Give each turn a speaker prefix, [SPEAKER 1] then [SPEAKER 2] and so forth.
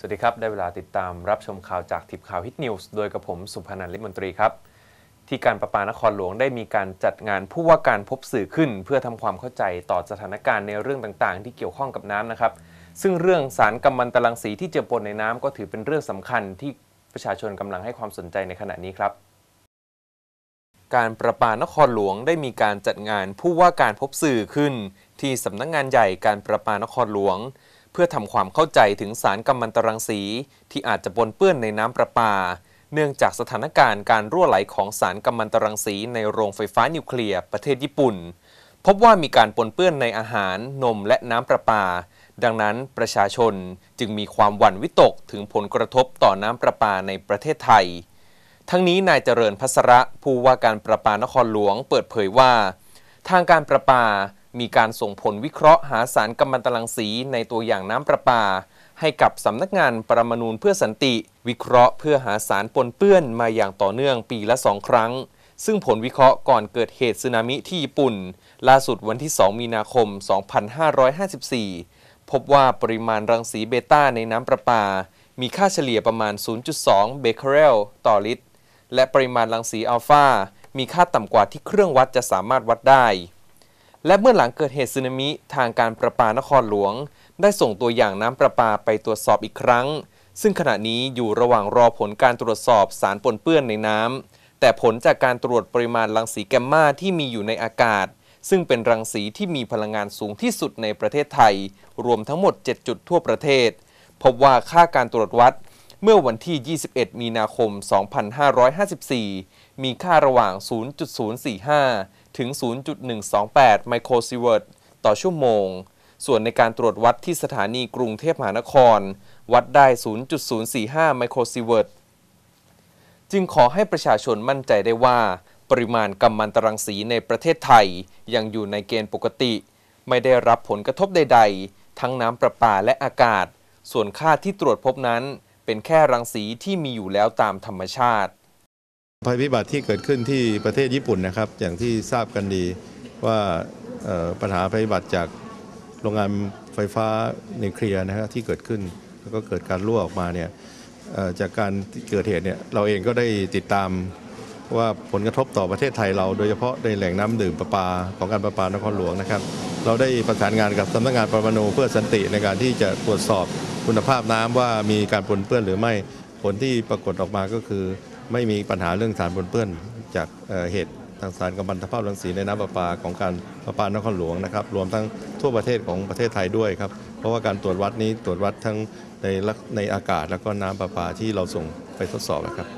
[SPEAKER 1] สวัสดีครับ ได้เวลาติดตามรับชมข่าวจากทิพข่าวฮิตนิวส์โดยกระผมสุพนันท์ลิมมนตรีครับ ที่การประปานครหลวงได้มีการจัดงานผู้ว่าการพบสื่อขึ้น เพื่อทำความเข้าใจต่อสถานการณ์ในเรื่องต่างๆ ที่เกี่ยวข้องกับน้ำนะครับ ซึ่งเรื่องสารกัมมันตรังสีที่เจือปนในน้ำก็ถือเป็นเรื่องสำคัญที่ประชาชนกำลังให้ความสนใจในขณะนี้ครับ การประปานครหลวงได้มีการจัดงานผู้ว่าการพบสื่อขึ้น ที่สำนักงงานใหญ่การประปานครหลวง เพื่อทำความเข้าใจถึงสารกัมมันตรังสี ที่อาจจะปนเปื้อนในน้ำประปา เนื่องจากสถานการณ์การรั่วไหลของสารกัมมันตรังสีในโรงไฟฟ้านิวเคลียร์ประเทศญี่ปุ่น พบว่ามีการปนเปื้อนในอาหารนมและน้ำประปา ดังนั้นประชาชนจึงมีความหวั่นวิตกถึงผลกระทบต่อน้ำประปาในประเทศไทย ทั้งนี้นายเจริญพัสระผู้ว่าการประปานครหลวงเปิดเผยว่า ทางการประปา มีการส่งผลวิเคราะห์หาสารกัมมันตรังสีในตัวอย่างน้ำประปา ให้กับสำนักงานปรมาณูเพื่อสันติ วิเคราะห์เพื่อหาสารปนเปื้อนมาอย่างต่อเนื่องปีละสองครั้ง ซึ่งผลวิเคราะห์ก่อนเกิดเหตุสึนามิที่ญี่ปุ่น ล่าสุดวันที่ 2 มีนาคม 2554 พบว่าปริมาณรังสีเบต้าในน้ำประปา มีค่าเฉลี่ยประมาณ 0.2 เบเคอเรลต่อลิตร และปริมาณรังสีอัลฟามีค่าต่ำกว่าที่เครื่องวัดจะสามารถวัดได้ และเมื่อหลังเกิดเหตุสึนามิทางการประปานครหลวง ได้ส่งตัวอย่างน้ำประปาไปตรวจสอบอีกครั้ง ซึ่งขณะนี้อยู่ระหว่างรอผลการตรวจสอบสารปนเปื้อนในน้ำแต่ผลจากการตรวจปริมาณรังสีแกมมาที่มีอยู่ในอากาศ ซึ่งเป็นรังสีที่มีพลังงานสูงที่สุดในประเทศไทย รวมทั้งหมด 7 จุดทั่วประเทศ พบว่าค่าการตรวจวัดเมื่อวันที่ 21 มีนาคม 2554 มีค่าระหว่าง 0.045ถึง 0.128 ไมโครซีเวิร์ตต่อชั่วโมง ส่วนในการตรวจวัดที่สถานีกรุงเทพมหานคร วัดได้ 0.045 ไมโครซีเวิร์ตจึงขอให้ประชาชนมั่นใจได้ว่า ปริมาณกัมมันตรังสีในประเทศไทย ยังอยู่ในเกณฑ์ปกติ ไม่ได้รับผลกระทบใด ๆ ทั้งน้ำประปาและอากาศ ส่วนค่าที่ตรวจพบนั้น เป็นแค่รังสีที่มีอยู่แล้วตามธรรมชาติ
[SPEAKER 2] ภัยพิบัติที่เกิดขึ้นที่ประเทศญี่ปุ่นนะครับ อย่างที่ทราบกันดีว่าปัญหาภัยพิบัติจากโรงงานไฟฟ้านิวเคลียร์นะครับที่เกิดขึ้นแล้วก็เกิดการรั่วออกมาเนี่ยจากการเกิดเหตุเนี่ยเราเองก็ได้ติดตามว่าผลกระทบต่อประเทศไทยเรา โดยเฉพาะในแหล่งน้ำดื่มประปาของการประปานครหลวงนะครับ เราได้ประสานงานกับสำนักงานปรมาณูเพื่อสันติในการที่จะตรวจสอบคุณภาพน้ำว่ามีการปนเปื้อนหรือไม่ผลที่ปรากฏออกมาก็คือ ไม่มีปัญหาเรื่องสารปนเปื้อนจากเหตุทางสารกัมมันตภาพรังสีในน้ำประปาของการประปานครหลวงนะครับ รวมทั้งทั่วประเทศของประเทศไทยด้วยครับ เพราะว่าการตรวจวัดนี้ตรวจวัดทั้งในในอากาศแล้วก็น้ำประปาที่เราส่งไปทดสอบนะครับ